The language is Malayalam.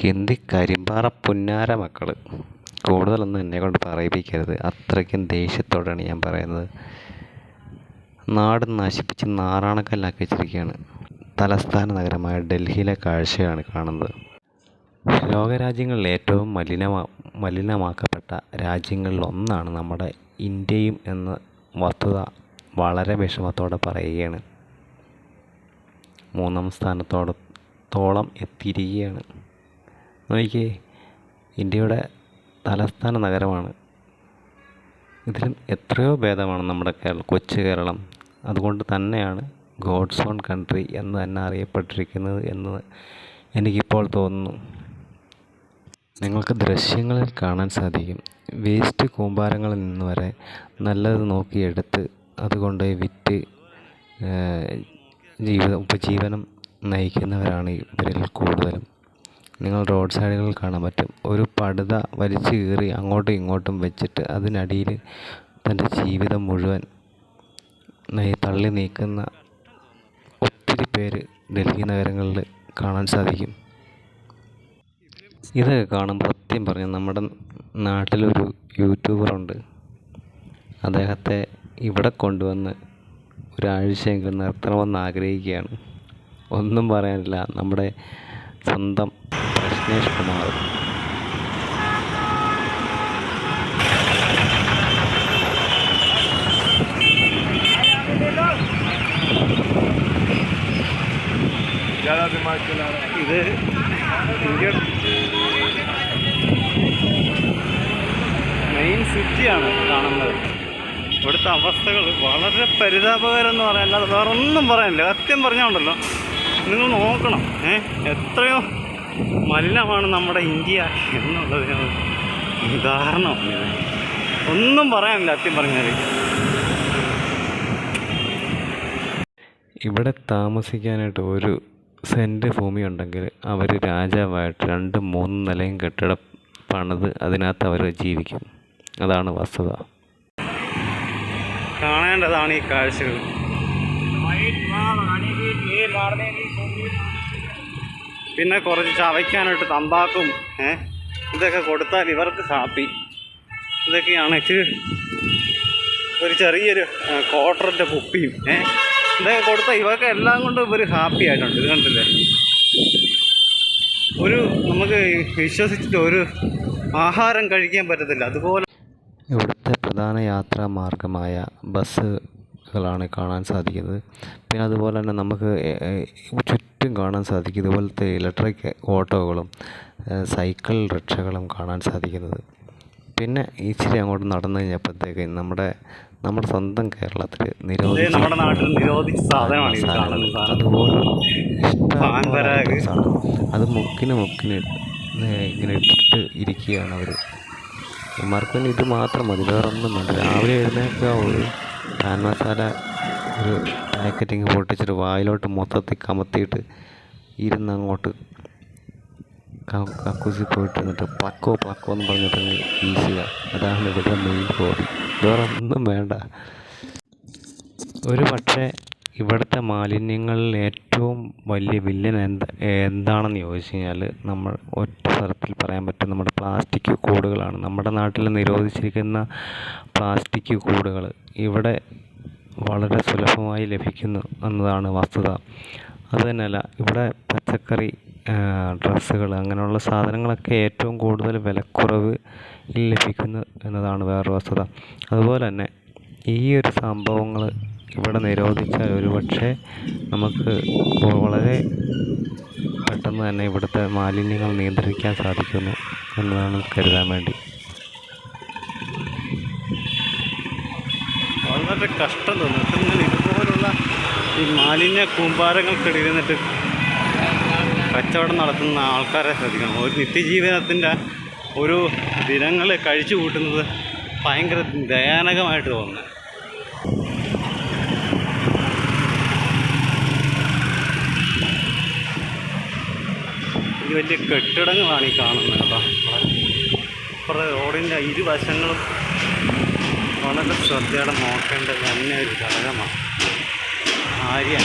ഹിന്ദി കരിമ്പാറ പുന്നാര മക്കൾ കൂടുതലൊന്നും എന്നെ കൊണ്ട് പറയിപ്പിക്കരുത്. അത്രയ്ക്കും ദേഷ്യത്തോടെയാണ് ഞാൻ പറയുന്നത്. നാട് നശിപ്പിച്ച് നാറാണക്കല്ലാക്കി വെച്ചിരിക്കുകയാണ് തലസ്ഥാന നഗരമായ ഡൽഹിയിലെ കാഴ്ചയാണ് കാണുന്നത്. ലോകരാജ്യങ്ങളിൽ ഏറ്റവും മലിനമാ മലിനമാക്കപ്പെട്ട രാജ്യങ്ങളിലൊന്നാണ് നമ്മുടെ ഇന്ത്യയും എന്ന വസ്തുത വളരെ വിഷമത്തോടെ പറയുകയാണ്. മൂന്നാം സ്ഥാനത്തോടത്തോളം എത്തിയിരിക്കുകയാണ്. നോക്കിയേ ഇന്ത്യയുടെ തലസ്ഥാന നഗരമാണ്. ഇതിലും എത്രയോ ഭേദമാണ് നമ്മുടെ കേരളം കൊച്ചു കേരളം. അതുകൊണ്ട് തന്നെയാണ് ഗോഡ്സ് ഓൺ കൺട്രി എന്ന് തന്നെ അറിയപ്പെട്ടിരിക്കുന്നത് എന്ന് എനിക്കിപ്പോൾ തോന്നുന്നു. നിങ്ങൾക്ക് ദൃശ്യങ്ങളിൽ കാണാൻ സാധിക്കും. വേസ്റ്റ് കൂമ്പാരങ്ങളിൽ നിന്ന് വരെ നല്ലത് നോക്കിയെടുത്ത് അതുകൊണ്ട് വിറ്റ് ജീവിത ഉപജീവനം നയിക്കുന്നവരാണ് ഇവരിൽ കൂടുതലും. നിങ്ങൾ റോഡ് സൈഡുകളിൽ കാണാൻ പറ്റും. ഒരു പടുത വലിച്ചു കീറി അങ്ങോട്ടും ഇങ്ങോട്ടും വെച്ചിട്ട് അതിനടിയിൽ തന്റെ ജീവിതം മുഴുവൻ തള്ളി നീക്കുന്ന ഒത്തിരി പേര് ഡൽഹി നഗരങ്ങളിൽ കാണാൻ സാധിക്കും. ഇതൊക്കെ കാണുമ്പോൾ സത്യം പറഞ്ഞു നമ്മുടെ നാട്ടിലൊരു യൂട്യൂബറുണ്ട് അദ്ദേഹത്തെ ഇവിടെ കൊണ്ടുവന്ന് ഒരാഴ്ചയെങ്കിലും നിർത്തണമെന്ന് ആഗ്രഹിക്കുകയാണ്. ഒന്നും പറയാനില്ല. നമ്മുടെ സ്വന്തം പ്രശ്നേഷ് കുമാർ. ഇത് മെയിൻ സിറ്റിയാണ് കാണുന്നത്. ഇവിടുത്തെ അവസ്ഥകൾ വളരെ പരിതാപകരം എന്ന് പറയാൻ അല്ലാതെ വേറെ ഒന്നും പറയാനില്ല. സത്യം പറഞ്ഞുകൊണ്ടല്ലോ നിങ്ങൾ നോക്കണം. ഏ? എത്രയോ മലിനമാണ് നമ്മുടെ ഇന്ത്യ എന്നുള്ളതിന് ഉദാഹരണം. ഒന്നും പറയാനില്ല അത്യം പറഞ്ഞാൽ ഇവിടെ താമസിക്കാനായിട്ട് ഒരു സെന്റ് ഭൂമി ഉണ്ടെങ്കിൽ അവർ രാജാവായിട്ട് രണ്ട് മൂന്ന് നിലയും കെട്ടിടം പണിത് അതിനകത്ത് അവർ ജീവിക്കും. അതാണ് വസ്തുത. കാണേണ്ടതാണ് ഈ കാഴ്ചകൾ. പിന്നെ കുറച്ച് ചവയ്ക്കാനായിട്ട് തമ്പാക്കും ഏ? ഇതൊക്കെ കൊടുത്താൽ ഇവർക്ക് ഹാപ്പി. ഇതൊക്കെയാണ് ഇച്ചിരി ഒരു ചെറിയൊരു ക്വാർട്ടറിന്റെ കുപ്പിയും ഏ? ഇതൊക്കെ കൊടുത്താൽ ഇവർക്ക് എല്ലാം കൊണ്ടും ഇവർ ഹാപ്പി ആയിട്ടുണ്ട്. ഇത് കണ്ടില്ലേ? ഒരു നമുക്ക് വിശ്വസിച്ചിട്ട് ഒരു ആഹാരം കഴിക്കാൻ പറ്റത്തില്ല. അതുപോലെ ഇവിടുത്തെ പ്രധാന യാത്രാ മാർഗമായ ബസ്സുകളാണ് കാണാൻ സാധിക്കുന്നത്. പിന്നെ അതുപോലെ തന്നെ നമുക്ക് ചുറ്റും കാണാൻ സാധിക്കും ഇതുപോലത്തെ ഇലക്ട്രിക് ഓട്ടോകളും സൈക്കിൾ റിക്ഷകളും കാണാൻ സാധിക്കുന്നത്. പിന്നെ ഇച്ചിരി അങ്ങോട്ട് നടന്നു കഴിഞ്ഞപ്പോഴത്തേക്ക് നമ്മുടെ നമ്മുടെ സ്വന്തം കേരളത്തിൽ ഇത് നമ്മുടെ നാട്ടിൽ നിരോധിച്ച അതുപോലെ അത് മുക്കിന് മുക്കിന് ഇങ്ങനെ ഇട്ടിട്ട് ഇരിക്കുകയാണ് അവർ ഇവന്മാർക്ക് പിന്നെ ഇത് മാത്രം മതി വേറൊന്നും വേണ്ട. രാവിലെ എഴുന്നേൽക്കുക ഒരു പാൻ മസാല ഒരു പാക്കറ്റിങ് പൊട്ടിച്ചിട്ട് വായിലോട്ട് മൊത്തത്തിൽ കമത്തിയിട്ട് ഇരുന്ന് അങ്ങോട്ട് കക്കൂസി പോയിട്ട് എന്നിട്ട് പ്ലക്കോ പ്ലക്കോ എന്ന് പറഞ്ഞിട്ട് വീശുക. അതാണ് ഇവിടുത്തെ മെയിൻ ഹോബി വേറെ ഒന്നും വേണ്ട. ഒരു പക്ഷേ ഇവിടുത്തെ മാലിന്യങ്ങളിൽ ഏറ്റവും വലിയ വില്ലൻ എന്ത് എന്താണെന്ന് ചോദിച്ചു കഴിഞ്ഞാൽ നമ്മൾ ഒറ്റ സ്ഥലത്തിൽ പറയാൻ പറ്റും നമ്മുടെ പ്ലാസ്റ്റിക് കൂടുകളാണ്. നമ്മുടെ നാട്ടിൽ നിരോധിച്ചിരിക്കുന്ന പ്ലാസ്റ്റിക് കൂടുകൾ ഇവിടെ വളരെ സുലഭമായി ലഭിക്കുന്നു എന്നതാണ് വസ്തുത. അതുതന്നെയല്ല ഇവിടെ പച്ചക്കറി ഡ്രസ്സുകൾ അങ്ങനെയുള്ള സാധനങ്ങളൊക്കെ ഏറ്റവും കൂടുതൽ വിലക്കുറവ് ലഭിക്കുന്നു എന്നതാണ് വേറൊരു വസ്തുത. അതുപോലെ തന്നെ ഈ ഒരു സംഭവങ്ങൾ ഇവിടെ നിരോധിച്ചാൽ ഒരുപക്ഷെ നമുക്ക് വളരെ പെട്ടെന്ന് തന്നെ ഇവിടുത്തെ മാലിന്യങ്ങൾ നിയന്ത്രിക്കാൻ സാധിക്കുന്നു എന്നതാണ് കരുതാൻ വേണ്ടി. വളരെ കഷ്ടം തോന്നുന്നു. ഇതുപോലുള്ള ഈ മാലിന്യ കൂമ്പാരങ്ങൾക്കിടയിൽ നിന്നിട്ട് കച്ചവടം നടത്തുന്ന ആൾക്കാരെ ശ്രദ്ധിക്കണം. ഒരു നിത്യജീവനത്തിന്റെ ഒരു ദിനങ്ങളെ കഴിച്ചു കൂട്ടുന്നത് ഭയങ്കര ദയാനകമായിട്ട് തോന്നുന്നു. വലിയ കെട്ടിടങ്ങളാണ് ഈ കാണുന്നത് കേട്ടോ. അപ്പുറത്തെ റോഡിന്റെ ഇരുവശങ്ങളും വളരെ ശ്രദ്ധയോടെ നോക്കേണ്ടത് തന്നെ ഒരു ഘടകമാണ്. ആര്യ